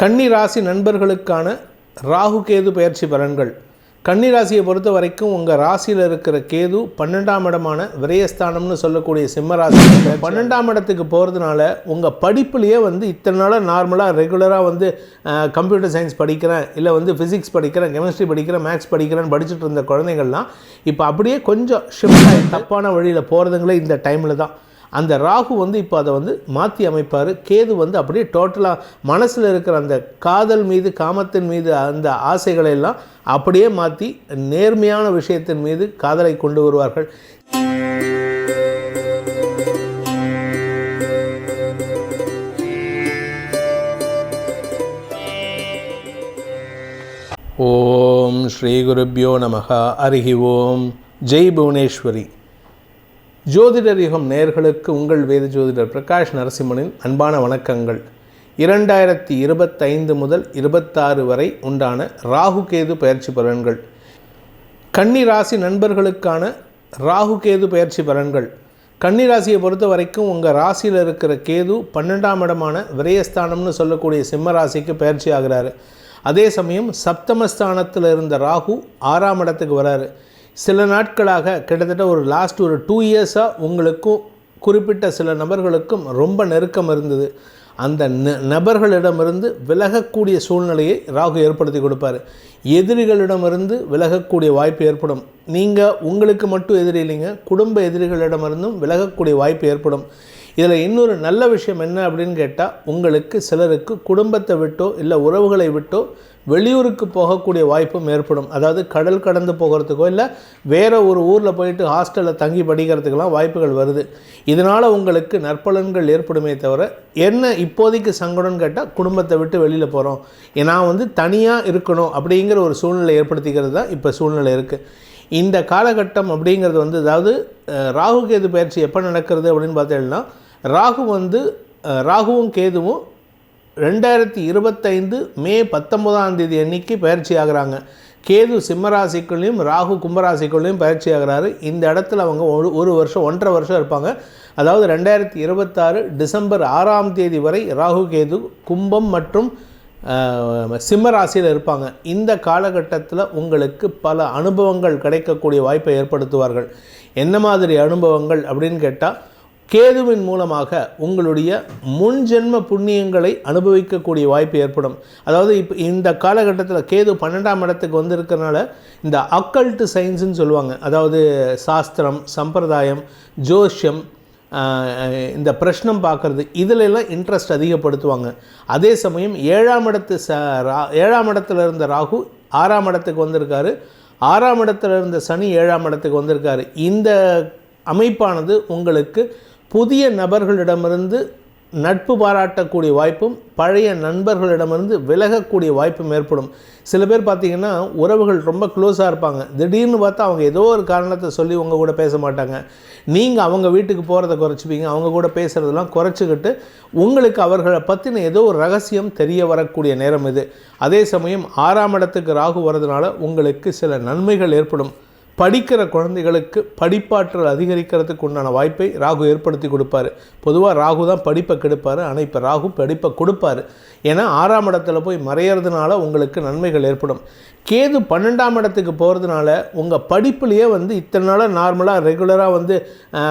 கன்னி ராசி நண்பர்களுக்கான ராகு கேது பயிற்சி பலன்கள். கன்னி ராசியை பொறுத்த வரைக்கும் உங்கள் ராசியில் இருக்கிற கேது பன்னெண்டாம் இடமான விரயஸ்தானம்னு சொல்லக்கூடிய சிம்ம ராசி பன்னெண்டாம் இடத்துக்கு போகிறதுனால உங்கள் படிப்புலேயே வந்து இத்தனை நாளாக நார்மலாக ரெகுலராக வந்து கம்ப்யூட்டர் சயின்ஸ் படிக்கிறேன் இல்லை வந்து ஃபிசிக்ஸ் படிக்கிறேன் கெமிஸ்ட்ரி படிக்கிறேன் மேக்ஸ் படிக்கிறேன்னு படிச்சுட்டு இருந்த குழந்தைங்கள்லாம் இப்போ அப்படியே கொஞ்சம் ஷிஃப்ட் ஆகி தப்பான வழியில் போகிறதுங்களே இந்த டைமில் தான். அந்த ராகு வந்து இப்போ அதை வந்து மாற்றி அமைப்பார். கேது வந்து அப்படியே டோட்டலாக மனசில் இருக்கிற அந்த காதல் மீது காமத்தின் மீது அந்த ஆசைகளை எல்லாம் அப்படியே மாற்றி நேர்மையான விஷயத்தின் மீது காதலை கொண்டு வருவார்கள். ஓம் ஸ்ரீ குருப்பியோ நமக அருகி ஓம். ஜெய் புவனேஸ்வரி. ஜோதிடர் யுகம் நேர்களுக்கு உங்கள் வேத ஜோதிடர் பிரகாஷ் நரசிம்மனின் அன்பான வணக்கங்கள். இரண்டாயிரத்தி இருபத்தைந்து முதல் இருபத்தாறு வரை உண்டான ராகு கேது பயிற்சி பலன்கள். கன்னி ராசி நண்பர்களுக்கான ராகு கேது பயிற்சி பலன்கள். கன்னி ராசியை பொறுத்த வரைக்கும் உங்கள் ராசியில் இருக்கிற கேது பன்னெண்டாம் இடமான விரயஸ்தானம்னு சொல்லக்கூடிய சிம்ம ராசிக்கு பயிற்சி ஆகிறாரு. அதே சமயம் சப்தமஸ்தானத்தில் இருந்த ராகு ஆறாம் இடத்துக்கு வராரு. சில நாட்களாக கிட்டத்தட்ட ஒரு லாஸ்ட் ஒரு டூ இயர்ஸாக உங்களுக்கும் குறிப்பிட்ட சில நபர்களுக்கும் ரொம்ப நெருக்கம் இருந்தது. அந்த ந நபர்களிடமிருந்து விலகக்கூடிய சூழ்நிலையை ராகு ஏற்படுத்தி கொடுப்பார். எதிரிகளிடமிருந்து விலகக்கூடிய வாய்ப்பு ஏற்படும். நீங்கள் உங்களுக்கு மட்டும் எதிரி இல்லைங்க குடும்ப எதிரிகளிடமிருந்தும் விலகக்கூடிய வாய்ப்பு ஏற்படும். இதில் இன்னொரு நல்ல விஷயம் என்ன அப்படின்னு கேட்டால் உங்களுக்கு சிலருக்கு குடும்பத்தை விட்டோ இல்லை உறவுகளை விட்டோ வெளியூருக்கு போகக்கூடிய வாய்ப்பும் ஏற்படும். அதாவது கடல் கடந்து போகிறதுக்கோ இல்லை வேறு ஒரு ஊரில் போயிட்டு ஹாஸ்டலில் தங்கி படிக்கிறதுக்கெல்லாம் வாய்ப்புகள் வருது. இதனால் உங்களுக்கு நற்பலன்கள் ஏற்படுமே தவிர என்ன இப்போதைக்கு சங்கடம்னு கேட்டால் குடும்பத்தை விட்டு வெளியில் போகிறோம் ஏன்னா வந்து தனியாக இருக்கணும் அப்படிங்கிற ஒரு சூழ்நிலை ஏற்படுத்திக்கிறது தான் இப்போ சூழ்நிலை இருக்குது இந்த காலகட்டம் அப்படிங்கிறது வந்து அதாவது ராகு கேது பயிற்சி எப்போ நடக்கிறது அப்படின்னு பார்த்தீங்கன்னா ராகு வந்து ராகுவும் கேதுவும் ரெண்டாயிரத்தி இருபத்தைந்து மே பத்தொன்பதாம் தேதி அன்னைக்கு பயிற்சி ஆகிறாங்க கேது சிம்மராசிக்குள்ளேயும் ராகு கும்பராசிக்குள்ளேயும் பயிற்சி ஆகிறாரு இந்த இடத்துல அவங்க ஒரு ஒரு வருஷம் ஒன்றரை வருஷம் இருப்பாங்க. அதாவது ரெண்டாயிரத்தி இருபத்தாறு டிசம்பர் ஆறாம் தேதி வரை ராகு கேது கும்பம் மற்றும் சிம்ம ராசியில் இருப்பாங்க. இந்த காலகட்டத்தில் உங்களுக்கு பல அனுபவங்கள் கிடைக்கக்கூடிய வாய்ப்பை ஏற்படுத்துவார்கள். என்ன மாதிரி அனுபவங்கள் அப்படின்னு கேட்டால் கேதுவின் மூலமாக உங்களுடைய முன்ஜென்ம புண்ணியங்களை அனுபவிக்கக்கூடிய வாய்ப்பு ஏற்படும். அதாவது இப்போ இந்த காலகட்டத்தில் கேது பன்னெண்டாம் இடத்துக்கு வந்திருக்கிறனால இந்த அக்கல்ட்டு சயின்ஸுன்னு சொல்லுவாங்க. அதாவது சாஸ்திரம் சம்பிரதாயம் ஜோஷ்யம் இந்த பிரஷ்னம் பார்க்குறது இதிலெல்லாம் இன்ட்ரெஸ்ட் அதிகப்படுத்துவாங்க. அதே சமயம் ஏழாம் இடத்து ச ரா ஏழாம் இடத்துல இருந்த ராகு ஆறாம் இடத்துக்கு வந்திருக்காரு. ஆறாம் இடத்துல இருந்த சனி ஏழாம் இடத்துக்கு வந்திருக்காரு. இந்த அமைப்பானது உங்களுக்கு புதிய நபர்களிடமிருந்து நட்பு பாராட்டக்கூடிய வாய்ப்பும் பழைய நண்பர்களிடமிருந்து விலகக்கூடிய வாய்ப்பும் ஏற்படும். சில பேர் பார்த்திங்கன்னா உறவுகள் ரொம்ப க்ளோஸாக இருப்பாங்க. திடீர்னு பார்த்தா அவங்க ஏதோ ஒரு காரணத்தை சொல்லி உங்கள் கூட பேச மாட்டாங்க. நீங்கள் அவங்க வீட்டுக்கு போகிறத குறைச்சிப்பீங்க. அவங்க கூட பேசுகிறதெல்லாம் குறைச்சிக்கிட்டு உங்களுக்கு அவர்களை பற்றின ஏதோ ஒரு ரகசியம் தெரிய வரக்கூடிய நேரம் இது. அதே சமயம் ஆறாம் இடத்துக்கு ராகு வரதுனால உங்களுக்கு சில நன்மைகள் ஏற்படும். படிக்கிற குழந்தைகளுக்கு படிப்பாற்றல் அதிகரிக்கிறதுக்கு உண்டான வாய்ப்பை ராகு ஏற்படுத்தி கொடுப்பாரு. பொதுவாக ராகு தான் படிப்பை கெடுப்பார். ஆனால் இப்போ ராகு படிப்பை கொடுப்பாரு. ஏன்னா ஆறாம் இடத்துல போய் மறையிறதுனால உங்களுக்கு நன்மைகள் ஏற்படும். கேது பன்னெண்டாம் இடத்துக்கு போகிறதுனால உங்கள் படிப்புலேயே வந்து இத்தனை நாளாக நார்மலாக ரெகுலராக வந்து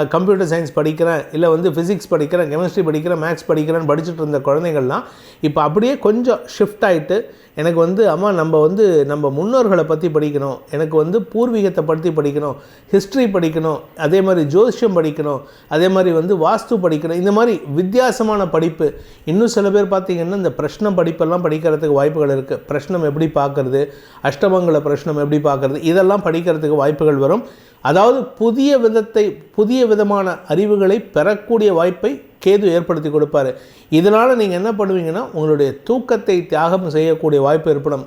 கம்ப்யூட்டர் சயின்ஸ் படிக்கிறேன் இல்லை வந்து ஃபிசிக்ஸ் படிக்கிறேன் கெமிஸ்ட்ரி படிக்கிறேன் மேக்ஸ் படிக்கிறேன்னு படிச்சுட்டு இருந்த குழந்தைங்கள்லாம் இப்போ அப்படியே கொஞ்சம் ஷிஃப்ட் ஆகிட்டு எனக்கு வந்து அம்மா நம்ம வந்து நம்ம முன்னோர்களை பற்றி படிக்கணும் எனக்கு வந்து பூர்வீகத்தை பற்றி படிக்கணும் ஹிஸ்ட்ரி படிக்கணும் அதே மாதிரி ஜோதிஷம் படிக்கணும் அதே மாதிரி வந்து வாஸ்து படிக்கணும் இந்த மாதிரி வித்தியாசமான படிப்பு. இன்னும் சில பேர் பார்த்திங்கன்னா இந்த பிரஷ்னம் படிப்பெல்லாம் படிக்கிறதுக்கு வாய்ப்புகள் இருக்குது பிரஷ்னம் எப்படி பார்க்குறது அஷ்டமங்கல பிரச்சனம் எப்படி பார்க்குறது? இதெல்லாம் படிக்கிறதுக்கு வாய்ப்புகள் வரும். அதாவது புதிய விதத்தை புதிய விதமான அறிவுகளை பெறக்கூடிய வாய்ப்பை கேது ஏற்படுத்தி கொடுப்பாரு. இதனால் நீங்கள் என்ன பண்ணுவீங்கன்னா உங்களுடைய தூக்கத்தை தியாகம் செய்யக்கூடிய வாய்ப்பு ஏற்படும்.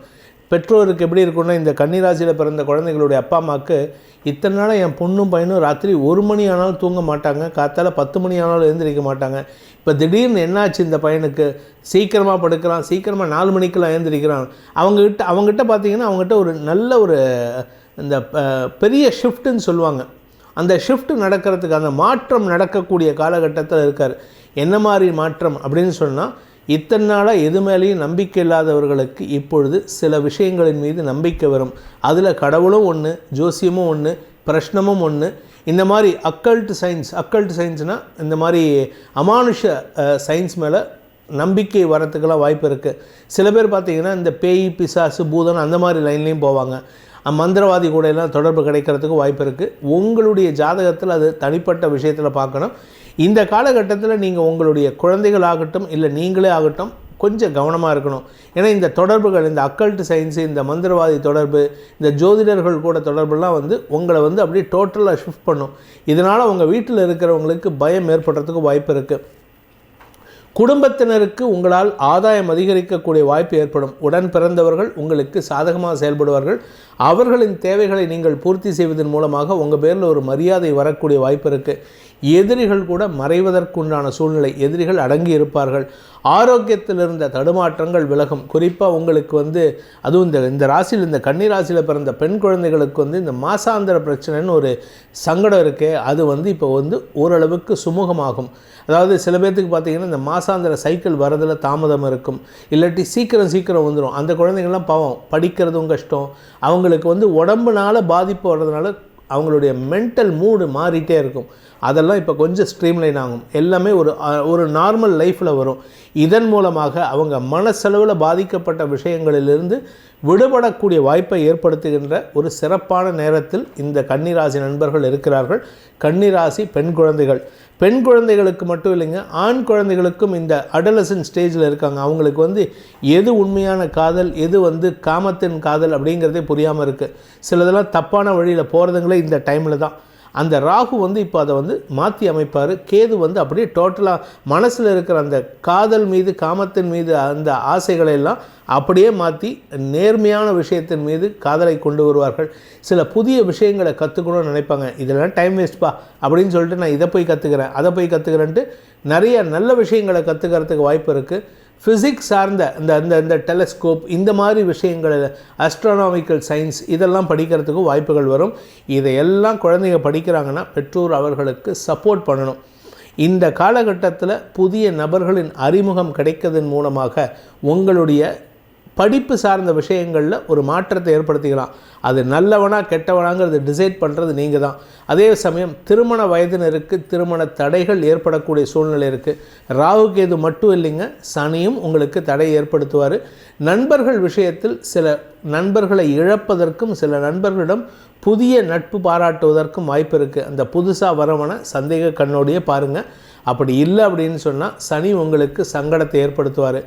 பெற்றோருக்கு எப்படி இருக்குன்னா இந்த கன்னிராசியில் பிறந்த குழந்தைகளுடைய அப்பா அம்மாவுக்கு இத்தனை நாள் என் பொண்ணும் பையனும் ராத்திரி ஒரு மணி ஆனாலும் தூங்க மாட்டாங்க காத்தால் பத்து மணி ஆனாலும் எழுந்திரிக்க மாட்டாங்க. இப்போ திடீர்னு என்னாச்சு இந்த பையனுக்கு? சீக்கிரமாக படுக்கிறான் சீக்கிரமாக நாலு மணிக்கெல்லாம் எழுந்திரிக்கிறான். அவங்ககிட்ட அவங்ககிட்ட பார்த்தீங்கன்னா அவங்ககிட்ட ஒரு நல்ல ஒரு இந்த பெரிய ஷிஃப்ட்டுன்னு சொல்லுவாங்க. அந்த ஷிஃப்ட் நடக்கிறதுக்கு அந்த மாற்றம் நடக்கக்கூடிய காலகட்டத்தில் இருக்கார். என்ன மாதிரி மாற்றம் அப்படின்னு சொன்னால் இத்தனை நாளாக எது மேலேயும் நம்பிக்கை இல்லாதவர்களுக்கு இப்பொழுது சில விஷயங்களின் மீது நம்பிக்கை வரும். அதில் கடவுளும் ஒன்று ஜோசியமும் ஒன்று பிரஷ்னமும் ஒன்று இந்த மாதிரி அக்கல்ட் சயின்ஸ் அக்கல்ட் சயின்ஸ்னால் இந்த மாதிரி அமானுஷ சயின்ஸ் மேலே நம்பிக்கை வரத்துக்கெல்லாம் வாய்ப்பு இருக்குது சில பேர் பார்த்திங்கன்னா இந்த பேய் பிசாசு பூதன் அந்த மாதிரி லைன்லேயும் போவாங்க. மந்திரவாதி கூட எல்லாம் தொடர்பு கிடைக்கிறதுக்கு வாய்ப்பு இருக்குது உங்களுடைய ஜாதகத்தில் அது தனிப்பட்ட விஷயத்தில் பார்க்கணும். இந்த காலகட்டத்தில் நீங்கள் உங்களுடைய குழந்தைகள் ஆகட்டும் இல்லை நீங்களே ஆகட்டும் கொஞ்சம் கவனமாக இருக்கணும். ஏன்னா இந்த தொடர்புகள் இந்த அக்கல்ட் சயின்ஸு இந்த மந்திரவாதி தொடர்பு இந்த ஜோதிடர்கள் கூட தொடர்புலாம் வந்து உங்களை வந்து அப்படியே டோட்டலாக ஷிஃப்ட் பண்ணும். இதனால் உங்கள் வீட்டில் இருக்கிறவங்களுக்கு பயம் ஏற்படுறதுக்கு வாய்ப்பு இருக்குது குடும்பத்தினருக்கு உங்களால் ஆதாயம் அதிகரிக்கக்கூடிய வாய்ப்பு ஏற்படும். உடன் பிறந்தவர்கள் உங்களுக்கு சாதகமாக செயல்படுவார்கள். அவர்களின் தேவைகளை நீங்கள் பூர்த்தி செய்வதன் மூலமாக உங்கள் பேரில் ஒரு மரியாதை வரக்கூடிய வாய்ப்பு இருக்குது எதிரிகள் கூட மறைவதற்குண்டான சூழ்நிலை. எதிரிகள் அடங்கி இருப்பார்கள். ஆரோக்கியத்தில் இருந்த தடுமாற்றங்கள் விலகும். குறிப்பாக உங்களுக்கு வந்து அதுவும் இந்த இந்த ராசியில் இந்த கன்னி ராசியில் பிறந்த பெண் குழந்தைகளுக்கு வந்து இந்த மாசாந்திர பிரச்சனைன்னு ஒரு சங்கடம் இருக்குது அது வந்து இப்போ வந்து ஓரளவுக்கு சுமூகமாகும். அதாவது சில பேர்த்துக்கு பார்த்தீங்கன்னா இந்த மாசாந்திர சைக்கிள் வரதில் தாமதம் இருக்கும். இல்லாட்டி சீக்கிரம் சீக்கிரம் வந்துடும் அந்த குழந்தைங்கள்லாம் பாவம் படிக்கிறதும் கஷ்டம். அவங்களுக்கு வந்து உடம்புனால பாதிப்பு வர்றதுனால அவங்களுடைய மென்டல் மூடு மாறிட்டே இருக்கும். அதெல்லாம் இப்போ கொஞ்சம் ஸ்ட்ரீம்லைன் ஆகும். எல்லாமே ஒரு ஒரு நார்மல் லைஃப்பில் வரும். இதன் மூலமாக அவங்க மனசளவில் பாதிக்கப்பட்ட விஷயங்களிலிருந்து விடுபடக்கூடிய வாய்ப்பை ஏற்படுத்துகின்ற ஒரு சிறப்பான நேரத்தில் இந்த கன்னிராசி நண்பர்கள் இருக்கிறார்கள். கன்னிராசி பெண் குழந்தைகள். பெண் குழந்தைகளுக்கு மட்டும் இல்லைங்க ஆண் குழந்தைகளுக்கும் இந்த அடலசன் ஸ்டேஜில் இருக்காங்க. அவங்களுக்கு வந்து எது உண்மையான காதல் எது வந்து காமத்தின் காதல் அப்படிங்கிறதே புரியாமல் இருக்குது சிலதெல்லாம் தப்பான வழியில் போகிறதுங்களே இந்த டைமில் தான். அந்த ராகு வந்து இப்போ அதை வந்து மாற்றி அமைப்பார். கேது வந்து அப்படியே டோட்டலாக மனசில் இருக்கிற அந்த காதல் மீது காமத்தின் மீது அந்த ஆசைகளை எல்லாம் அப்படியே மாற்றி நேர்மையான விஷயத்தின் மீது காதலை கொண்டு வருவார்கள். சில புதிய விஷயங்களை கற்றுக்கணும்னு நினைப்பாங்க. இதெல்லாம் டைம் வேஸ்ட்பா அப்படின்னு சொல்லிட்டு நான் இதை போய் கற்றுக்கிறேன் அதை போய் கற்றுக்கிறேன்ட்டு நிறைய நல்ல விஷயங்களை கற்றுக்கிறதுக்கு வாய்ப்பு இருக்குது ஃபிசிக்ஸ் சார்ந்த இந்த இந்த இந்த டெலஸ்கோப் இந்த மாதிரி விஷயங்கள் அஸ்ட்ரானாமிக்கல் சயின்ஸ் இதெல்லாம் படிக்கிறதுக்கு வாய்ப்புகள் வரும். இதையெல்லாம் குழந்தைங்க படிக்கிறாங்கன்னா பெற்றோர் அவர்களுக்கு சப்போர்ட் பண்ணணும். இந்த காலகட்டத்தில் புதிய நபர்களின் அறிமுகம் கிடைக்கிறதன் மூலமாக உங்களுடைய படிப்பு சார்ந்த விஷயங்களில் ஒரு மாற்றத்தை ஏற்படுத்திக்கலாம். அது நல்லவனா கெட்டவனாங்கிறது டிசைட் பண்ணுறது நீங்கள் தான் அதே சமயம் திருமண வயதினருக்கு திருமண தடைகள் ஏற்படக்கூடிய சூழ்நிலை இருக்குது ராகு கேது மட்டும் இல்லைங்க சனியும் உங்களுக்கு தடை ஏற்படுத்துவார். நண்பர்கள் விஷயத்தில் சில நண்பர்களை இழப்பதற்கும் சில நண்பர்களிடம் புதிய நட்பு பாராட்டுவதற்கும் வாய்ப்பு இருக்குது அந்த புதுசாக வரவனை சந்தேக கண்ணோடையே பாருங்கள் அப்படி இல்லை அப்படின்னு சொன்னால் சனி உங்களுக்கு சங்கடத்தை ஏற்படுத்துவார்.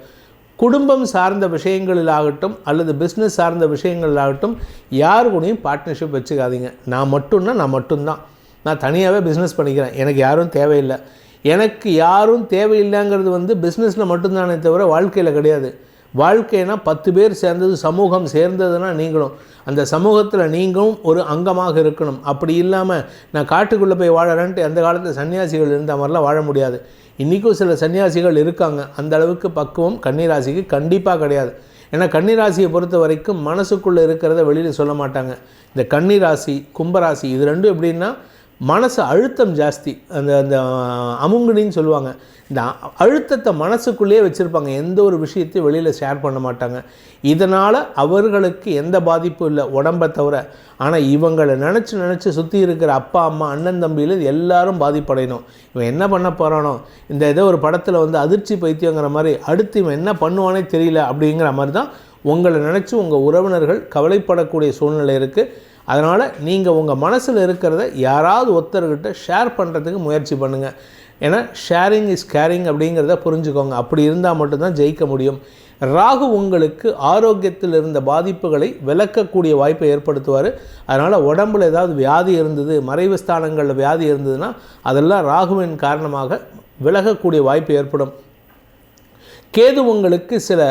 குடும்பம் சார்ந்த விஷயங்களிலாகட்டும் அல்லது பிஸ்னஸ் சார்ந்த விஷயங்களிலாகட்டும் யார் கூடயும் பார்ட்னர்ஷிப் வச்சுக்காதீங்க. நான் மட்டும்னா நான் மட்டும்தான். நான் தனியாகவே பிஸ்னஸ் பண்ணிக்கிறேன். எனக்கு யாரும் தேவையில்லை. எனக்கு யாரும் தேவையில்லைங்கிறது வந்து பிஸ்னஸில் மட்டும்தானே தவிர வாழ்க்கையில் கிடையாது. வாழ்க்கைனா பத்து பேர் சேர்ந்தது சமூகம் சேர்ந்ததுன்னா நீங்களும். அந்த சமூகத்தில் நீங்களும் ஒரு அங்கமாக இருக்கணும். அப்படி இல்லாமல் நான் காட்டுக்குள்ளே போய் வாழறேன்ட்டு அந்த காலத்தில் சன்னியாசிகள் இருந்த மாதிரிலாம் வாழ முடியாது. இன்றைக்கும் சில சன்னியாசிகள் இருக்காங்க. அந்த அளவுக்கு பக்குவம் கன்னிராசிக்கு கண்டிப்பாக கிடையாது. ஏன்னா கன்னிராசியை பொறுத்த வரைக்கும் மனசுக்குள்ளே இருக்கிறத வெளியில் சொல்ல மாட்டாங்க. இந்த கன்னிராசி கும்பராசி இது ரெண்டும் எப்படின்னா மனசு அழுத்தம் ஜாஸ்தி. அந்த அந்த அமுங்குனின்னு சொல்லுவாங்க. இந்த அழுத்தத்தை மனசுக்குள்ளேயே வச்சுருப்பாங்க. எந்த ஒரு விஷயத்தையும் வெளியில் ஷேர் பண்ண மாட்டாங்க. இதனால் அவர்களுக்கு எந்த பாதிப்பும் இல்லை உடம்பை தவிர. ஆனால் இவங்களை நினச்சி நினச்சி சுற்றி இருக்கிற அப்பா அம்மா அண்ணன் தம்பியில் எல்லாரும் பாதிப்படையணும். இவன் என்ன பண்ண போகிறானோ இந்த ஏதோ ஒரு படத்தில் வந்து அதிர்ச்சி பைத்தியங்கிற மாதிரி அடுத்து இவன் என்ன பண்ணுவானே தெரியல அப்படிங்கிற மாதிரி தான் உங்களை நினச்சி உங்கள் உறவினர்கள் கவலைப்படக்கூடிய சூழ்நிலை இருக்குது அதனால் நீங்கள் உங்கள் மனசில் இருக்கிறத யாராவது ஒருத்தர்கிட்ட ஷேர் பண்ணுறதுக்கு முயற்சி பண்ணுங்கள் ஏன்னா ஷேரிங் இஸ் கேரிங் அப்படிங்கிறத புரிஞ்சுக்கோங்க. அப்படி இருந்தால் மட்டும்தான் ஜெயிக்க முடியும். ராகு உங்களுக்கு ஆரோக்கியத்தில் இருந்த பாதிப்புகளை விளக்கக்கூடிய வாய்ப்பை ஏற்படுத்துவார். அதனால் உடம்புல ஏதாவது வியாதி இருந்தது மறைவு ஸ்தானங்களில் வியாதி இருந்ததுன்னா அதெல்லாம் ராகுவின் காரணமாக விலகக்கூடிய வாய்ப்பு ஏற்படும். கேது உங்களுக்கு சில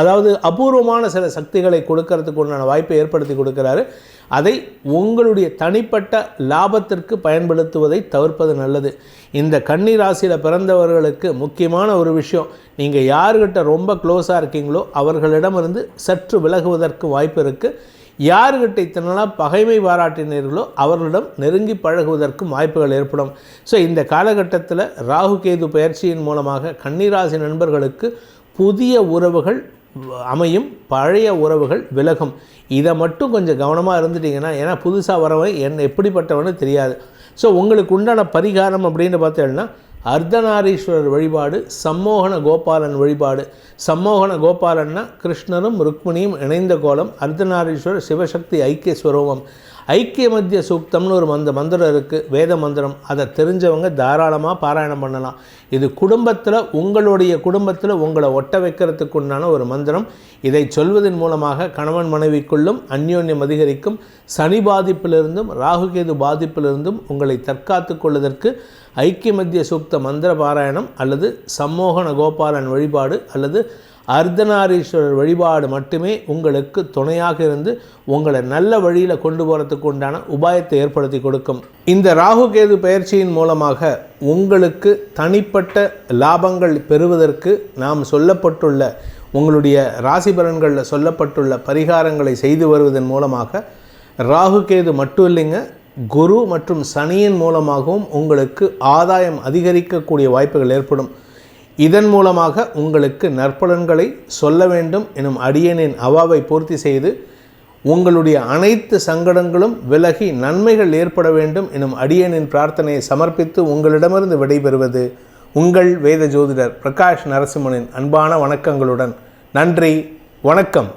அதாவது அபூர்வமான சில சக்திகளை கொடுக்கறதுக்கு உண்டான வாய்ப்பை ஏற்படுத்தி கொடுக்குறாரு. அதை உங்களுடைய தனிப்பட்ட லாபத்திற்கு பயன்படுத்துவதை தவிர்ப்பது நல்லது. இந்த கன்னி ராசியில் பிறந்தவர்களுக்கு முக்கியமான ஒரு விஷயம் நீங்கள் யார்கிட்ட ரொம்ப க்ளோஸாக இருக்கீங்களோ அவர்களிடமிருந்து சற்று விலகுவதற்கு வாய்ப்பு இருக்குது யார்கிட்ட இத்தனை நாளாக பகைமை பாராட்டினீர்களோ அவர்களிடம் நெருங்கி பழகுவதற்கும் வாய்ப்புகள் ஏற்படும். ஸோ இந்த காலகட்டத்தில் ராகு கேது பயிற்சியின் மூலமாக கன்னிராசி நண்பர்களுக்கு புதிய உறவுகள் அமையும் பழைய உறவுகள் விலகும். இதை மட்டும் கொஞ்சம் கவனமாக இருந்துட்டிங்கன்னா ஏன்னா புதுசாக வரவன் என்ன எப்படிப்பட்டவனு தெரியாது. ஸோ உங்களுக்கு உண்டான பரிகாரம் அப்படின்னு பார்த்தோம்னா அர்த்தநாரீஸ்வரர் வழிபாடு சம்மோகன கோபாலன் வழிபாடு. சம்மோகன கோபாலன்னா கிருஷ்ணரும் ருக்மிணியும் இணைந்த கோலம் அர்த்தநாரீஸ்வரர் சிவசக்தி ஐக்கிய ஸ்வரூபம் ஐக்கிய மத்திய சூக்தம்னு ஒரு மந்த மந்திரம் இருக்குது வேத மந்திரம். அதை தெரிஞ்சவங்க தாராளமாக பாராயணம் பண்ணலாம். இது குடும்பத்தில் உங்களுடைய குடும்பத்தில் உங்களை ஒட்ட வைக்கிறதுக்கு உண்டான ஒரு மந்திரம். இதை சொல்வதன் மூலமாக கணவன் மனைவிக்குள்ளும் அந்யோன்யம் அதிகரிக்கும். சனி பாதிப்பிலிருந்தும் ராகுகேது பாதிப்பிலிருந்தும் உங்களை தற்காத்து கொள்வதற்கு ஐக்கிய மத்திய சூக்த மந்திர பாராயணம் அல்லது சம்மோகன கோபாலன் வழிபாடு அல்லது அர்த்தநாரீஸ்வரர் வழிபாடு மட்டுமே உங்களுக்கு துணையாக இருந்து உங்களை நல்ல வழியில் கொண்டு போகிறதுக்கு உண்டான உபாயத்தை ஏற்படுத்தி கொடுக்கும். இந்த ராகுகேது பயிற்சியின் மூலமாக உங்களுக்கு தனிப்பட்ட லாபங்கள் பெறுவதற்கு நாம் சொல்லப்பட்டுள்ள உங்களுடைய ராசி பலன்களில் சொல்லப்பட்டுள்ள பரிகாரங்களை செய்து வருவதன் மூலமாக ராகுகேது மட்டும் இல்லைங்க குரு மற்றும் சனியின் மூலமாகவும் உங்களுக்கு ஆதாயம் அதிகரிக்கக்கூடிய வாய்ப்புகள் ஏற்படும். இதன் மூலமாக உங்களுக்கு நற்பலன்களை சொல்ல வேண்டும் எனும் அடியனின் அவாவை பூர்த்தி செய்து உங்களுடைய அனைத்து சங்கடங்களும் விலகி நன்மைகள் ஏற்பட வேண்டும் எனும் அடியனின் பிரார்த்தனையை சமர்ப்பித்து உங்களிடமிருந்து விடைபெறுவது உங்கள் வேத ஜோதிடர் பிரகாஷ் நரசிம்மனின் அன்பான வணக்கங்களுடன். நன்றி வணக்கம்.